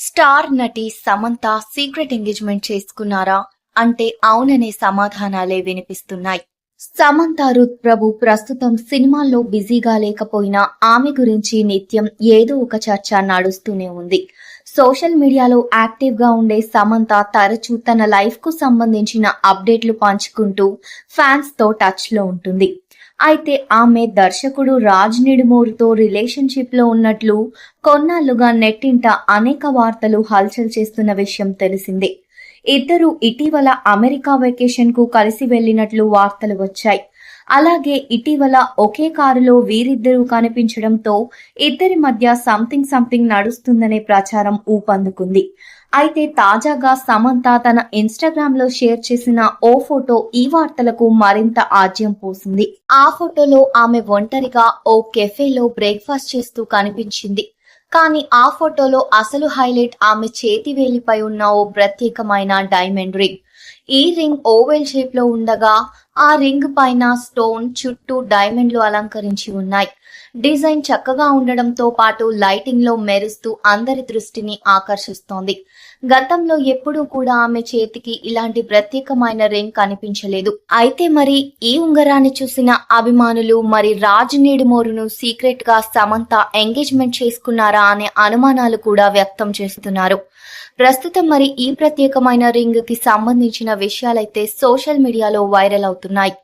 Star నటి Samantha secret engagement చేసుకున్నారా? అంటే అవుననే సమాధానాలే వినిపిస్తున్నాయి. సమంత రుత్ ప్రభు ప్రస్తుతం సినిమాల్లో బిజీగా లేకపోయినా ఆమె గురించి నిత్యం ఏదో ఒక చర్చ నడుస్తూనే ఉంది. సోషల్ మీడియాలో యాక్టివ్గా ఉండే సమంత తరచూ తన లైఫ్కు సంబంధించిన అప్డేట్లు పంచుకుంటూ ఫ్యాన్స్తో టచ్లో ఉంటుంది. అయితే ఆమె దర్శకుడు రాజ్ నిడుమూరుతో రిలేషన్షిప్లో ఉన్నట్లు కొన్నాళ్ళుగా నెట్టింట అనేక వార్తలు హల్చల్ చేస్తున్న విషయం తెలిసిందే. ఇద్దరు ఇటీవల అమెరికా వెకేషన్కు కలిసి వెళ్ళినట్లు వార్తలు వచ్చాయి. అలాగే ఇటీవల ఒకే కారులో వీరిద్దరూ కనిపించడంతో ఇద్దరి మధ్య సంథింగ్ సంథింగ్ నడుస్తుందనే ప్రచారం ఊపందుకుంది. అయితే తాజాగా సమంత తన ఇన్స్టాగ్రామ్లో షేర్ చేసిన ఓ ఫోటో ఈ వార్తలకు మరింత ఆజ్యం పోసింది. ఆ ఫోటోలో ఆమె ఒంటరిగా ఓ కెఫేలో బ్రేక్ఫాస్ట్ చేస్తూ కనిపించింది. కానీ ఆ ఫోటోలో అసలు హైలైట్ ఆమె చేతి వేలిపై ఉన్న ఓ ప్రత్యేకమైన డైమండ్ రింగ్ ఈ రింగ్ ఓవెల్ షేప్లో ఉండగా ఆ రింగ్ పైన స్టోన్ చుట్టూ డైమండ్లు అలంకరించి ఉన్నాయి. డిజైన్ చక్కగా ఉండడంతో పాటు లైటింగ్లో మెరుస్తూ అందరి దృష్టిని ఆకర్షిస్తోంది. గతంలో ఎప్పుడూ కూడా ఆమె చేతికి ఇలాంటి ప్రత్యేకమైన రింగ్ కనిపించలేదు. అయితే మరి ఈ ఉంగరాన్ని చూసిన అభిమానులు మరి రాజ్ నీడుమోరును సీక్రెట్గా సమంత ఎంగేజ్మెంట్ చేసుకున్నారా అనే అనుమానాలు కూడా వ్యక్తం చేస్తున్నారు. ప్రస్తుతం మరి ఈ ప్రత్యేకమైన రింగ్కి సంబంధించిన విషయాలైతే సోషల్ మీడియాలో వైరల్ అవుతున్నాయి.